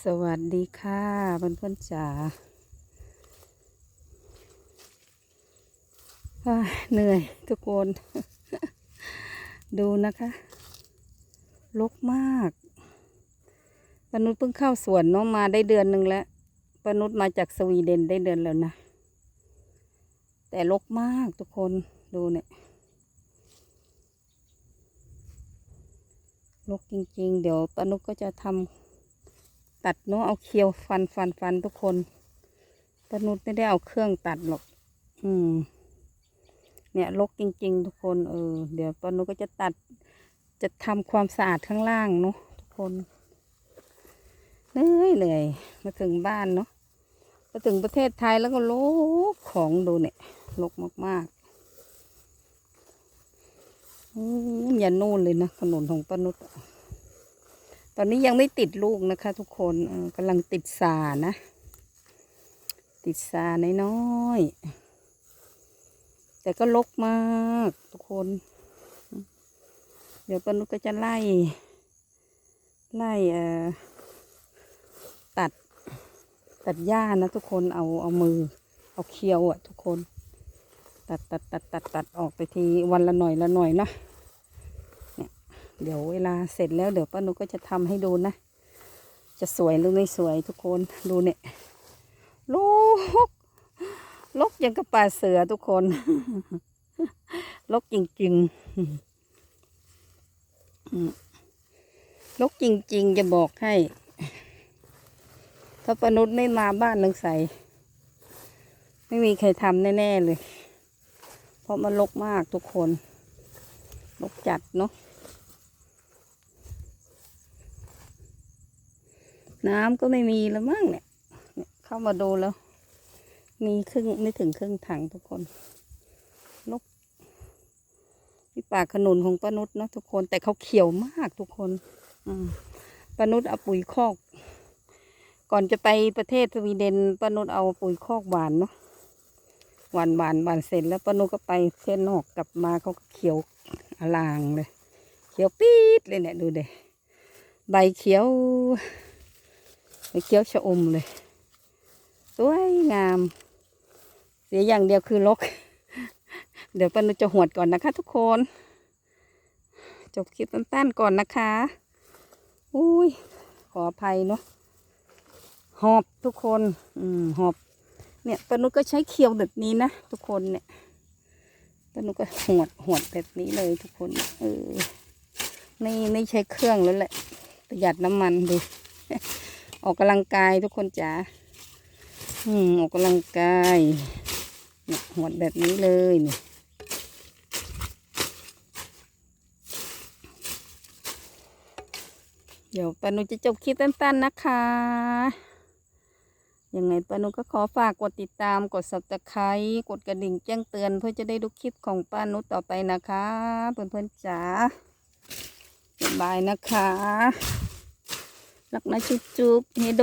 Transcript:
สวัสดีค่ะเพื่อนเพื่อนๆจ๋าเหนื่อยทุกคน ดูนะคะลกมากปนุชเพิ่งเข้าสวนเนาะมาได้เดือนหนึ่งแล้วปนุชมาจากสวีเดนได้เดือนแล้วนะ แต่ลกมากทุกคนดูเนี่ยลกจริง ๆ เดี๋ยวปนุชก็จะทำ ตัดเนาะเอาเคียวฟันฟันฟันทุกคนปนุษไม่ได้เอาเครื่องตัดหรอก อืม เนี่ยลกจริง ๆ ทุกคนเออเดี๋ยวปานุษก็จะตัด จะทำความสะอาดข้างล่างเนาะทุกคนเหนื่อยเลยมาถึงบ้านเนาะมาถึงประเทศไทยแล้วก็ลกของดูเนี่ยลกมากๆอืมอย่านู่นเลยนะขนุนของปนุษ ตอนนี้ยังไม่ติดลูกนะคะ ทุกคนกำลังติดสานะ ติดสาน้อยๆแต่ก็ลกมากทุกคน เดี๋ยวปนุก็จะไล่ ไล่เอ่อตัด ตัดหญ้านะทุกคนเอาเอามือ เอาเคียวอะทุกคน ตัดตัดตัดตัดตัดออกไปทีวันละหน่อยละหน่อยเนาะ เดี๋ยวเวลาเสร็จแล้วเดี๋ยวป้านุก็จะทำให้ดูนะ จะสวยหรือไม่สวยทุกคนดูเนี่ยลกลกยังกับป่าเสือทุกคน ลกจริงๆลกจริง ๆ จะบอกให้ ถ้าปานุษไม่มาบ้านนังใส ไม่มีใครทำแน่ ๆ เลย เพราะมันลกมากทุกคน ลกจัดเนาะ น้ำก็ไม่มีแล้วมั้งเนี่ย เข้ามาดูแล้ว มีครึ่งไม่ถึงครึ่งถังทุกคนนกนี่ป่าขนุนของป้านุชเนาะทุกคน แต่เขาเขียวมากทุกคนอืมป้านุชเอาปุ๋ยคอก ก่อนจะไปประเทศสวีเดนป้านุชเอาปุ๋ยคอกหวานเนาะหวานหวานหวานเสร็จแล้วป้านุชก็ไปเส้นนอกกลับมาเขาก็เขียวอลางเลย เขียวปี๊ดเลยเนี่ยดูเด็ใบเขียว ไปเคี้ยวชะอมเลย สวยงาม เสียอย่างเดียวคือลก เดี๋ยวปนุจะหวดก่อนนะคะทุกคน จบคลิปสั้นๆก่อนนะคะ อุ้ย ขออภัยเนาะ หอบทุกคน อืม หอบ เนี่ยปนุก็ใช้เคียวแบบนี้นะทุกคนเนี่ยปนุก็หวดหวดแบบนี้เลยทุกคน เออ ไม่ไม่ใช้เครื่องแล้วแหละ ประหยัดน้ำมันดู ออกกำลังกายทุกคนจ๋าอืมออกกำลังกายเนี่ยหวดแบบนี้เลยนี่เดี๋ยวปานุจะจบคลิปสั้นๆนะคะ ยังไงปานุก็ขอฝากกดติดตามกด subscribe กดกระดิ่งแจ้งเตือนเพื่อจะได้ดูคลิปของปานุต่อไปนะคะ เพื่อนๆจ๋าบายนะคะ รักนะจุ๊บๆเฮโด